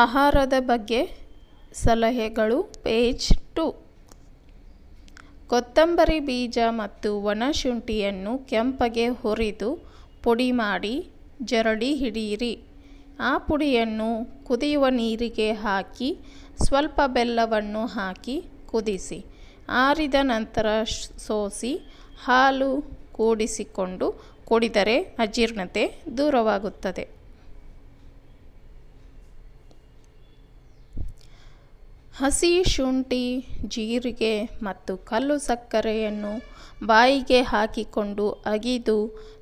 ಆಹಾರದ ಬಗ್ಗೆ ಸಲಹೆಗಳು ಪೇಜ್ ಟು. ಕೊತ್ತಂಬರಿ ಬೀಜ ಮತ್ತು ಒಣಶುಂಠಿಯನ್ನು ಕೆಂಪಗೆ ಹುರಿದು ಪುಡಿ ಮಾಡಿ ಜರಡಿ ಹಿಡಿಯಿರಿ. ಆ ಪುಡಿಯನ್ನು ಕುದಿಯುವ ನೀರಿಗೆ ಹಾಕಿ ಸ್ವಲ್ಪ ಬೆಲ್ಲವನ್ನು ಹಾಕಿ ಕುದಿಸಿ. ಆರಿದ ನಂತರ ಸೋಸಿ ಹಾಲು ಕೂಡಿಸಿಕೊಂಡು ಕುಡಿದರೆ ಅಜೀರ್ಣತೆ ದೂರವಾಗುತ್ತದೆ. ಹಸಿ ಶುಂಠಿ, ಜೀರಿಗೆ ಮತ್ತು ಕಲ್ಲು ಸಕ್ಕರೆಯನ್ನು ಬಾಯಿಗೆ ಹಾಕಿಕೊಂಡು ಅಗಿದು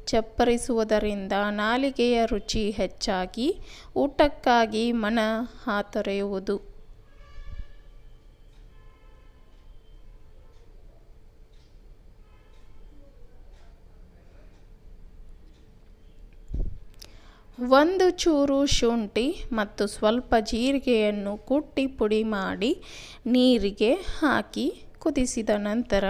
ಚಪ್ಪರಿಸುವುದರಿಂದ ನಾಲಿಗೆಯ ರುಚಿ ಹೆಚ್ಚಾಗಿ ಊಟಕ್ಕಾಗಿ ಮನ ಹಾತೊರೆಯುವುದು. ಒಂದು ಚೂರು ಶುಂಠಿ ಮತ್ತು ಸ್ವಲ್ಪ ಜೀರಿಗೆಯನ್ನು ಕುಟ್ಟಿ ಪುಡಿ ಮಾಡಿ ನೀರಿಗೆ ಹಾಕಿ ಕುದಿಸಿದ ನಂತರ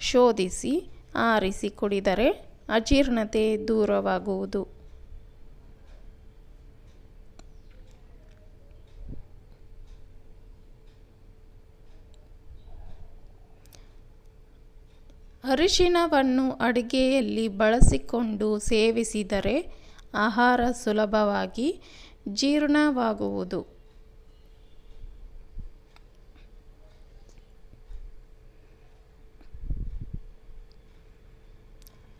ಶೋಧಿಸಿ, ಆರಿಸಿ ಕುಡಿದರೆ ಅಜೀರ್ಣತೆ ದೂರವಾಗುವುದು. ಅರಿಶಿನವನ್ನು ಅಡುಗೆಯಲ್ಲಿ ಬಳಸಿಕೊಂಡು ಸೇವಿಸಿದರೆ ಆಹಾರ ಸುಲಭವಾಗಿ ಜೀರ್ಣವಾಗುವುದು.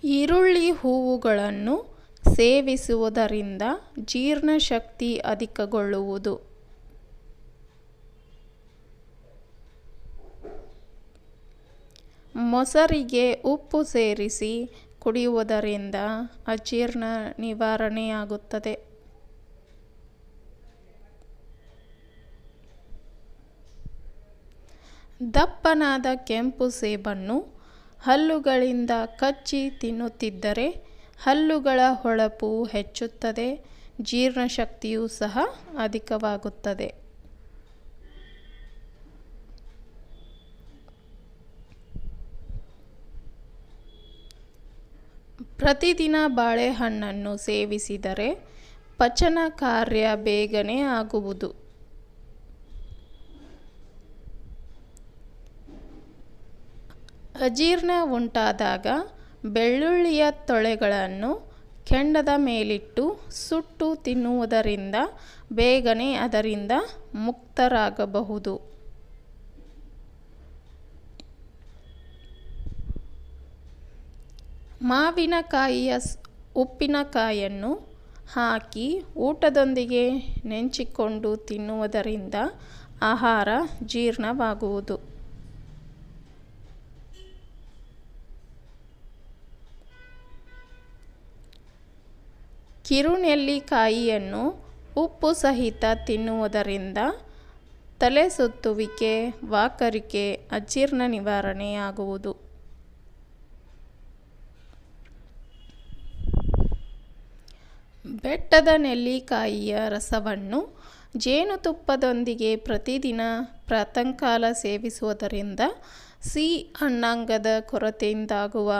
ಈರುಳ್ಳಿ ಹೂವುಗಳನ್ನು ಸೇವಿಸುವುದರಿಂದ ಜೀರ್ಣಶಕ್ತಿ ಅಧಿಕಗೊಳ್ಳುವುದು. ಮೊಸರಿಗೆ ಉಪ್ಪು ಸೇರಿಸಿ ಕುಡಿಯುವುದರಿಂದ ಅಜೀರ್ಣ ನಿವಾರಣೆಯಾಗುತ್ತದೆ. ದಪ್ಪನಾದ ಕೆಂಪು ಸೇಬನ್ನು ಹಲ್ಲುಗಳಿಂದ ಕಚ್ಚಿ ತಿನ್ನುತ್ತಿದ್ದರೆ ಹಲ್ಲುಗಳ ಹೊಳಪು ಹೆಚ್ಚುತ್ತದೆ, ಜೀರ್ಣಶಕ್ತಿಯೂ ಸಹ ಅಧಿಕವಾಗುತ್ತದೆ. ಪ್ರತಿದಿನ ಬಾಳೆಹಣ್ಣನ್ನು ಸೇವಿಸಿದರೆ ಪಚನ ಕಾರ್ಯ ಬೇಗನೆ ಆಗುವುದು. ಅಜೀರ್ಣ ಉಂಟಾದಾಗ ಬೆಳ್ಳುಳ್ಳಿಯ ತೊಳೆಗಳನ್ನು ಕೆಂಡದ ಮೇಲಿಟ್ಟು ಸುಟ್ಟು ತಿನ್ನುವುದರಿಂದ ಬೇಗನೆ ಅದರಿಂದ ಮುಕ್ತರಾಗಬಹುದು. ಮಾವಿನಕಾಯಿಯ ಉಪ್ಪಿನಕಾಯನ್ನು ಹಾಕಿ ಊಟದೊಂದಿಗೆ ನೆಂಚಿಕೊಂಡು ತಿನ್ನುವುದರಿಂದ ಆಹಾರ ಜೀರ್ಣವಾಗುವುದು. ಕಿರುನೆಲ್ಲಿಕಾಯಿಯನ್ನು ಉಪ್ಪು ಸಹಿತ ತಿನ್ನುವುದರಿಂದ ತಲೆ ಸುತ್ತುವಿಕೆ ವಾಕರಿಕೆ, ಅಜೀರ್ಣ ನಿವಾರಣೆಯಾಗುವುದು. ಬೆಟ್ಟದ ನೆಲ್ಲಿಕಾಯಿಯ ರಸವನ್ನು ಜೇನುತುಪ್ಪದೊಂದಿಗೆ ಪ್ರತಿದಿನ ಪ್ರಾತಃಕಾಲ ಸೇವಿಸುವುದರಿಂದ ಸಿ ಅನ್ನಾಂಗದ ಕೊರತೆಯಿಂದಾಗುವ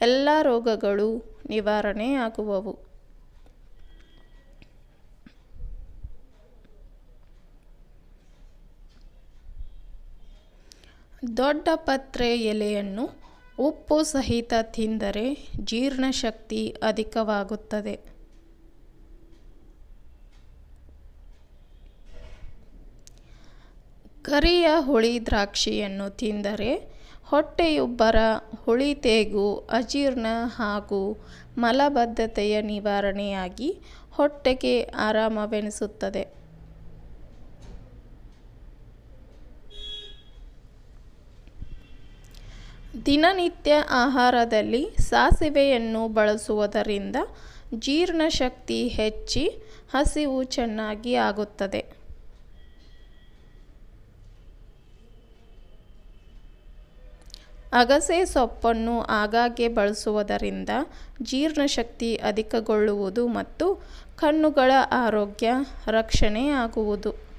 ಎಲ್ಲ ರೋಗಗಳು ನಿವಾರಣೆಯಾಗುವವು. ದೊಡ್ಡ ಪತ್ರೆ ಎಲೆಯನ್ನು ಉಪ್ಪು ಸಹಿತ ತಿಂದರೆ ಜೀರ್ಣಶಕ್ತಿ ಅಧಿಕವಾಗುತ್ತದೆ. ಕರಿಯ ಹುಳಿ ದ್ರಾಕ್ಷಿಯನ್ನು ತಿಂದರೆ ಹೊಟ್ಟೆಯುಬ್ಬರ ಹುಳಿ ತೇಗು, ಅಜೀರ್ಣ ಹಾಗೂ ಮಲಬದ್ಧತೆಯ ನಿವಾರಣೆಯಾಗಿ ಹೊಟ್ಟೆಗೆ ಆರಾಮವೆನಿಸುತ್ತದೆ. ದಿನನಿತ್ಯ ಆಹಾರದಲ್ಲಿ ಸಾಸಿವೆಯನ್ನು ಬಳಸುವುದರಿಂದ ಜೀರ್ಣಶಕ್ತಿ ಹೆಚ್ಚಿ ಹಸಿವು ಚೆನ್ನಾಗಿ ಆಗುತ್ತದೆ. ಅಗಸೆ ಸೊಪ್ಪನ್ನು ಆಗಾಗ್ಗೆ ಬಳಸುವುದರಿಂದ ಜೀರ್ಣಶಕ್ತಿ ಅಧಿಕಗೊಳ್ಳುವುದು ಮತ್ತು ಕಣ್ಣುಗಳ ಆರೋಗ್ಯ ರಕ್ಷಣೆ ಆಗುವುದು.